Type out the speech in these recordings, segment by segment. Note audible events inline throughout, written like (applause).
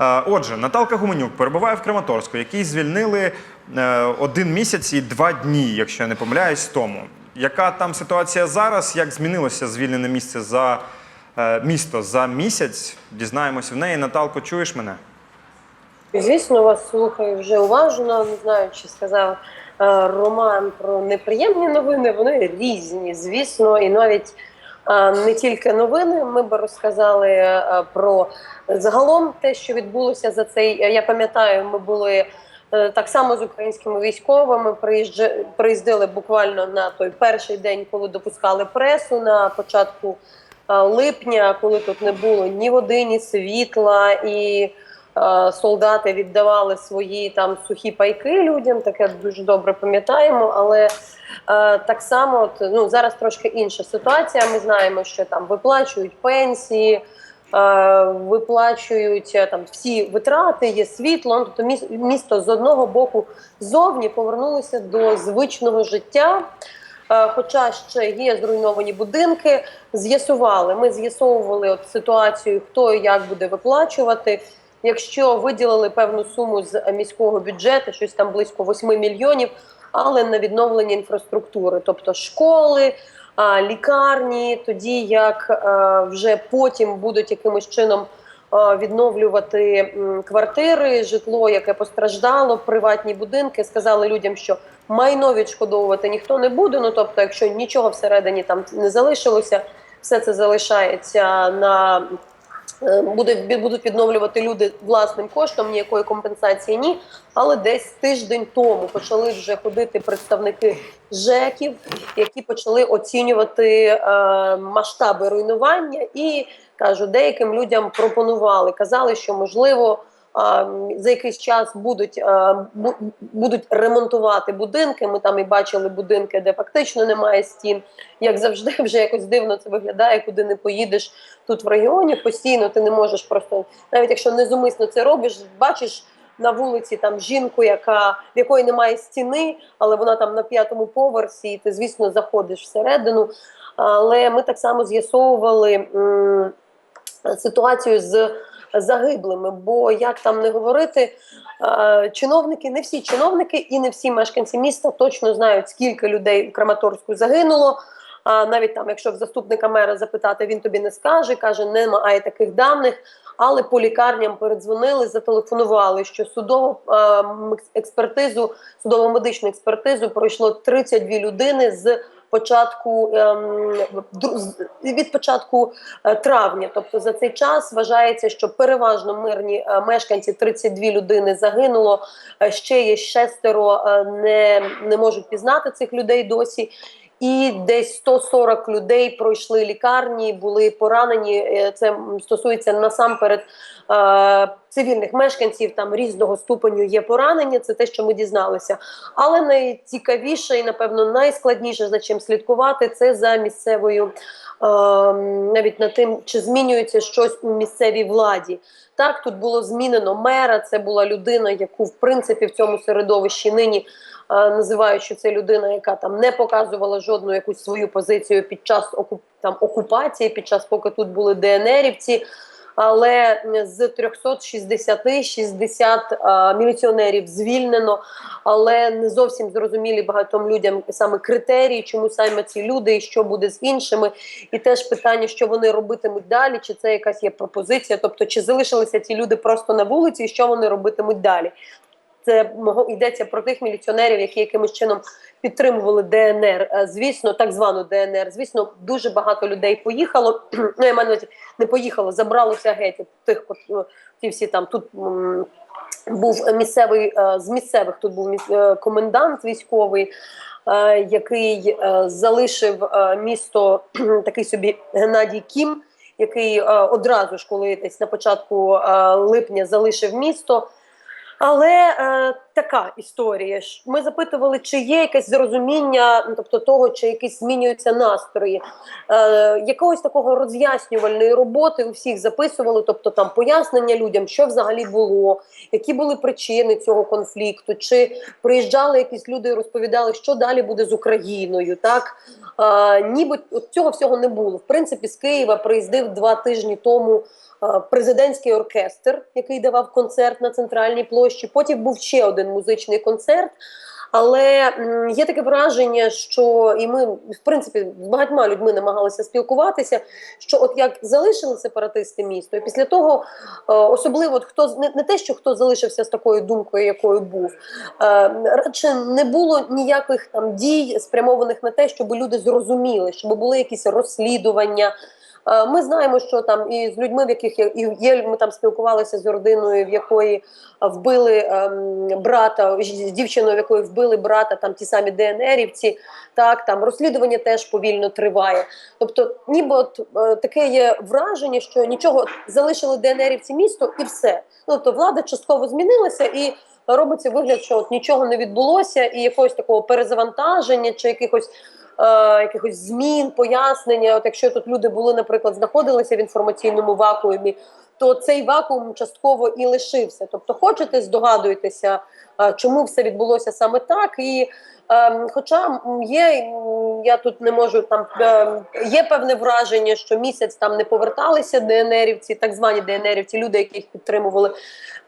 Е, Отже, Наталка Гуменюк перебуває в Краматорську, який звільнили е, один місяць і два дні, якщо я не помиляюсь, тому. Яка там ситуація зараз? Як змінилося звільнене місце за е, місто за місяць? Дізнаємося в неї. Наталко, чуєш мене? Звісно, вас слухаю вже уважно. Не знаю, чи сказав Роман про неприємні новини. Вони різні, звісно, і навіть не тільки новини. Ми би розказали е, про загалом те, що відбулося за цей. Я пам'ятаю, ми були. е, Так само з українськими військовими приїздили буквально на той перший день, коли допускали пресу на початку е, липня, коли тут не було ні води, ні світла, і е, солдати віддавали свої там сухі пайки людям. Таке дуже добре пам'ятаємо. Але е, так само, ну зараз трошки інша ситуація. Ми знаємо, що там виплачують пенсії. е, Виплачують е, там всі витрати, є світло. Ну, Тобто місто з одного боку зовні повернулося до звичного життя. Е, Хоча ще є зруйновані будинки, з'ясували. Ми з'ясовували ситуацію, хто і як буде виплачувати. Якщо виділили певну суму з міського бюджету, щось там близько 8 мільйонів, але на відновлення інфраструктури, тобто школи, лікарні, тоді як е, вже потім будуть якимось чином е, відновлювати квартири, житло, яке постраждало, приватні будинки. Сказали людям, що майно відшкодовувати ніхто не буде. Ну тобто, якщо нічого всередині там не залишилося, все це залишається на буде будуть відновлювати люди власним коштом, ніякої компенсації ні. Але десь тиждень тому почали вже ходити представники ЖЕКів, які почали оцінювати е, масштаби руйнування, і кажу, деяким людям пропонували, казали, що можливо. А, За якийсь час будуть будуть ремонтувати будинки. Ми там і бачили будинки, де фактично немає стін. Як завжди, вже якось дивно це виглядає, куди не поїдеш тут в регіоні. Постійно ти не можеш просто, навіть якщо незумисно це робиш, бачиш на вулиці там жінку, яка в якої немає стіни, але вона там на п'ятому поверсі, і ти, звісно, заходиш всередину. Але ми так само з'ясовували ситуацію з загиблими. Бо як там не говорити, чиновники, не всі чиновники і не всі мешканці міста точно знають, скільки людей в Краматорську загинуло. А навіть там, якщо в заступника мера запитати, він тобі не скаже, каже, немає таких даних. Але по лікарням передзвонили, зателефонували, що судову експертизу, судово-медичну експертизу пройшло 32 людини з початку ем, від початку е, травня. Тобто за цей час вважається, що переважно мирні е, мешканці 32 людини загинуло. Е, Ще є шестеро не, не можуть пізнати цих людей досі. І десь 140 людей пройшли лікарні, були поранені. Це стосується насамперед цивільних мешканців. Там різного ступеню є поранення. Це те, що ми дізналися. Але найцікавіше і напевно найскладніше за чим слідкувати, це за місцевою е, навіть над тим, чи змінюється щось у місцевій владі. Так, тут було змінено мера. Це була людина, яку в принципі в цьому середовищі нині е, називають, що це людина, яка там не показувала жодну якусь свою позицію під час окуп, там, окупації, під час поки тут були ДНРівці. Але з 360 60 е, міліціонерів звільнено, але не зовсім зрозумілі багатьом людям саме критерії, чому саме ці люди і що буде з іншими. І теж питання, що вони робитимуть далі, чи це якась є пропозиція, тобто чи залишилися ці люди просто на вулиці, і що вони робитимуть далі. Це мого йдеться про тих міліціонерів, які якимось чином підтримували ДНР. Е, Звісно, так звану ДНР. Звісно, дуже багато людей поїхало. (clears throat) Ну я маю не поїхало, забралося геть. Тих от, ті всі там тут. Був місцевий е, з місцевих тут був е, комендант військовий, е, який е, залишив е, місто (clears throat) такий собі Геннадій Кім, який е, одразу ж, коли десь на початку е, липня залишив місто. Але е, така історія. Ми запитували, чи є якесь зрозуміння, ну, тобто того, чи якісь змінюються настрої. Е, якогось такого роз'яснювальної роботи у всіх записували, тобто там пояснення людям, що взагалі було, які були причини цього конфлікту, чи приїжджали якісь люди і розповідали, що далі буде з Україною. Так е, ніби цього всього не було. В принципі, з Києва приїздив два тижні тому е, президентський оркестр, який давав концерт на центральній площі. Потім був ще один музичний концерт. Але є таке враження, що і ми, в принципі, з багатьма людьми намагалися спілкуватися. Що от як залишили сепаратисти місто, і після того, е, особливо от хто не, не те, що хто залишився з такою думкою, якою був, е, радше не було ніяких там дій спрямованих на те, щоб люди зрозуміли, щоб були якісь розслідування. Е, Ми знаємо, що там і з людьми, в яких є, ми там спілкувалися з родиною, в якої вбили ем, брата, з дівчиною, в якої вбили брата, там ті самі ДНРівці. Так, там розслідування теж повільно триває. Тобто, ніби от е, таке є враження, що нічого залишили ДНРівці місто і все. Ну тобто влада частково змінилася і. Робиться вигляд, що от нічого не відбулося, і якогось такого перезавантаження чи якихось е, якихось змін, пояснення. От якщо тут люди були, наприклад, знаходилися в інформаційному вакуумі, то цей вакуум частково і лишився. Тобто, хочете, здогадуєтеся, е, чому все відбулося саме так. І е, хоча є, я тут не можу там е, є певне враження, що місяць там не поверталися ДНРівці, так звані ДНРівці, люди, які їх підтримували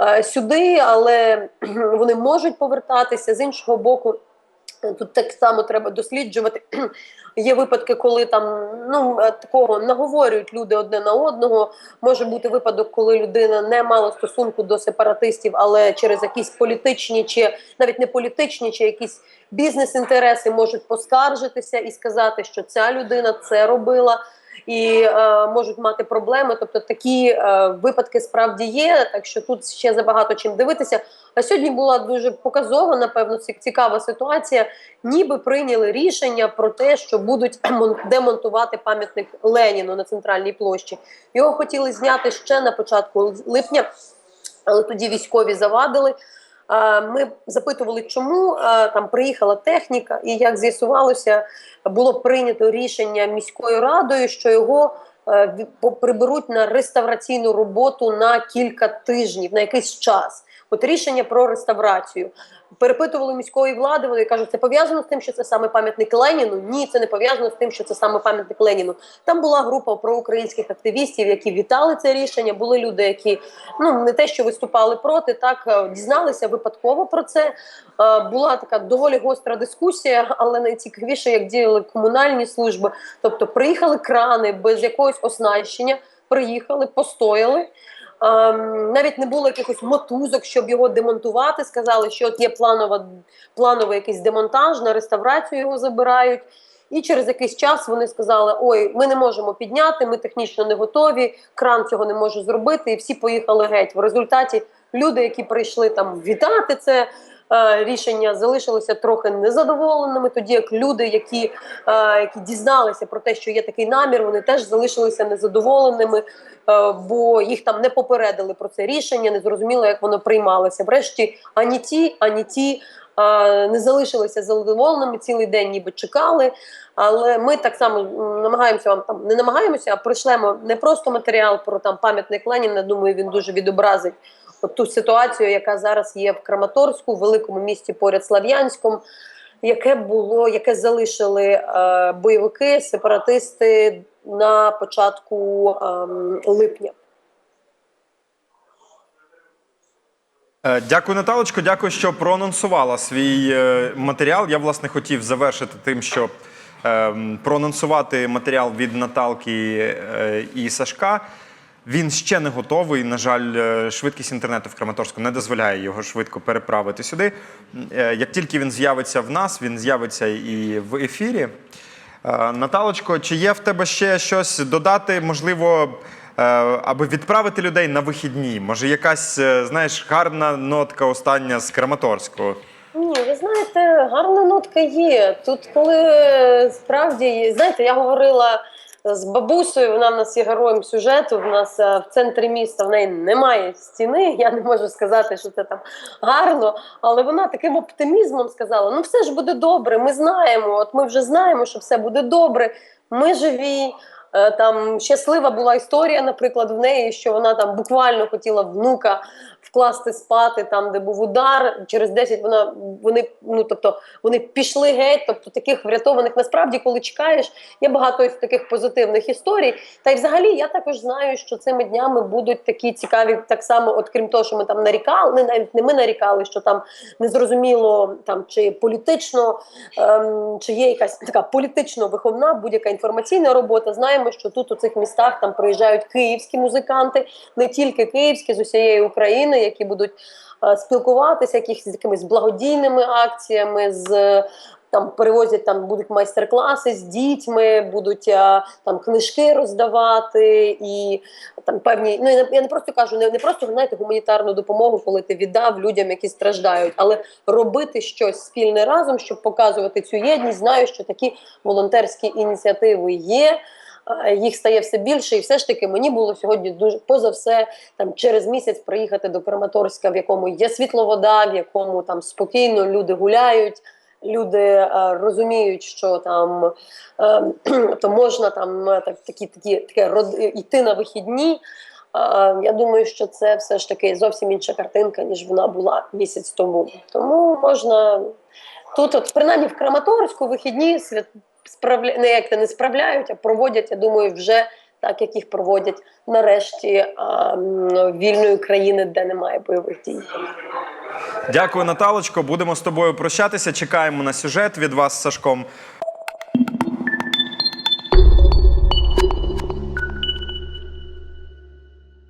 е, сюди, але (clears throat) вони можуть повертатися з іншого боку. Тут так само треба досліджувати. (clears throat) Є випадки, коли там ну е, такого наговорюють люди одне на одного. Може бути випадок, коли людина не мала стосунку до сепаратистів, але через якісь політичні чи навіть не політичні, чи якісь бізнес-інтереси можуть поскаржитися і сказати, що ця людина це робила. І е, можуть мати проблеми, тобто такі е, випадки справді є. Так що тут ще забагато чим дивитися. А сьогодні була дуже показова, напевно, цікава ситуація. Ніби прийняли рішення про те, що будуть (clears throat) мон- демонтувати пам'ятник Леніну на центральній площі. Його хотіли зняти ще на початку липня, але тоді військові завадили. Е, Ми запитували, чому Е, там приїхала техніка, і як з'ясувалося, було прийнято рішення міською радою, що його е, приберуть на реставраційну роботу на кілька тижнів, на якийсь час. От рішення про реставрацію. Перепитували міської влади, вони кажуть, це пов'язано з тим, що це саме пам'ятник Леніну. Ні, це не пов'язано з тим, що це саме пам'ятник Леніну. Там була група проукраїнських активістів, які вітали це рішення. Були люди, які ну не те, що виступали проти, так е, дізналися випадково про це. Е, Була така доволі гостра дискусія, але найцікавіше, як діяли комунальні служби. Тобто приїхали крани без якогось оснащення, приїхали, постояли. Ем, навіть не було якихось мотузок, щоб його демонтувати. Сказали, що от є планова, плановий якийсь демонтаж, на реставрацію його забирають. І через якийсь час вони сказали: Ой, ми не можемо підняти, ми технічно не готові, кран цього не може зробити, і всі поїхали геть. В результаті люди, які прийшли там вітати це рішення, залишилися трохи незадоволеними. Тоді як люди, які, е, які дізналися про те, що є такий намір, вони теж залишилися незадоволеними, е, бо їх там не попередили про це рішення, не зрозуміло, як воно приймалося. Врешті ані ті, ані ті. е, Не залишилися задоволеними цілий день, ніби чекали. Але ми так само намагаємося вам там не намагаємося, а прийшлемо не просто матеріал про там пам'ятник Леніна. Думаю, він дуже відобразить ту ситуацію, яка зараз є в Краматорську, в великому місті поряд Слав'янськом, яке було, яке залишили е, бойовики, сепаратисти на початку ем, липня. Е, Дякую, Наталочко. Дякую, що проанонсувала свій е, матеріал. Я власне хотів завершити тим, щоб ем, проанонсувати матеріал від Наталки е, і Сашка. Він ще не готовий. На жаль, е, швидкість інтернету в Краматорську не дозволяє його швидко переправити сюди. Е, Як тільки він з'явиться в нас, він з'явиться і в ефірі. Е, Наталочко, чи є в тебе ще щось додати, можливо, аби відправити людей на вихідні? Може, якась, знаєш, гарна нотка остання з Краматорського? Ні, ви знаєте, гарна нотка є. Тут, коли справді, знаєте, я говорила з бабусею. Вона в нас є героєм сюжету. В нас е, в центрі міста в неї немає стіни. (laughs) Я не можу сказати, що це там гарно, але вона таким оптимізмом сказала: ну все ж буде добре. Ми знаємо. От ми вже знаємо, що все буде добре. Ми живі. Е, Там щаслива була історія, наприклад, в неї, що вона там буквально хотіла внука вкласти спати там, де був удар. Через 10 вона вони ну тобто вони пішли геть. Тобто таких врятованих насправді, коли чекаєш, є багато таких позитивних історій. Та й взагалі я також знаю, що цими днями будуть такі цікаві, так само, от крім того, що ми там нарікали, не навіть не ми нарікали, що там незрозуміло там чи політично, ем, чи є якась така політично виховна, будь-яка інформаційна робота. Знаємо, що тут у цих містах там приїжджають київські музиканти, не тільки київські з усієї України, які будуть е, спілкуватися, якихось з якимись благодійними акціями з. Там перевозять там будуть майстер-класи з дітьми, будуть а, там книжки роздавати і там певні. Ну я не просто кажу, не, не просто знаєте, гуманітарну допомогу, коли ти віддав людям, які страждають, але робити щось спільне разом, щоб показувати цю єдність. Знаю, що такі волонтерські ініціативи є. Їх стає все більше, і все ж таки мені було сьогодні дуже поза все там через місяць приїхати до Краматорська, в якому є світловода, в якому там спокійно люди гуляють. Люди е, розуміють, що там е, (clears throat) то можна там е, так, такі, такі, таке род, йти на вихідні. Е, я думаю, що це все ж таки зовсім інша картинка, ніж вона була місяць тому. Тому можна тут, от принаймні в Краматорську, вихідні свят справля... не як не справляють, а проводять, я думаю, вже так, як їх проводять нарешті а, вільної країни, де немає бойових дій. Дякую, Наталочко. Будемо з тобою прощатися. Чекаємо на сюжет від вас з Сашком.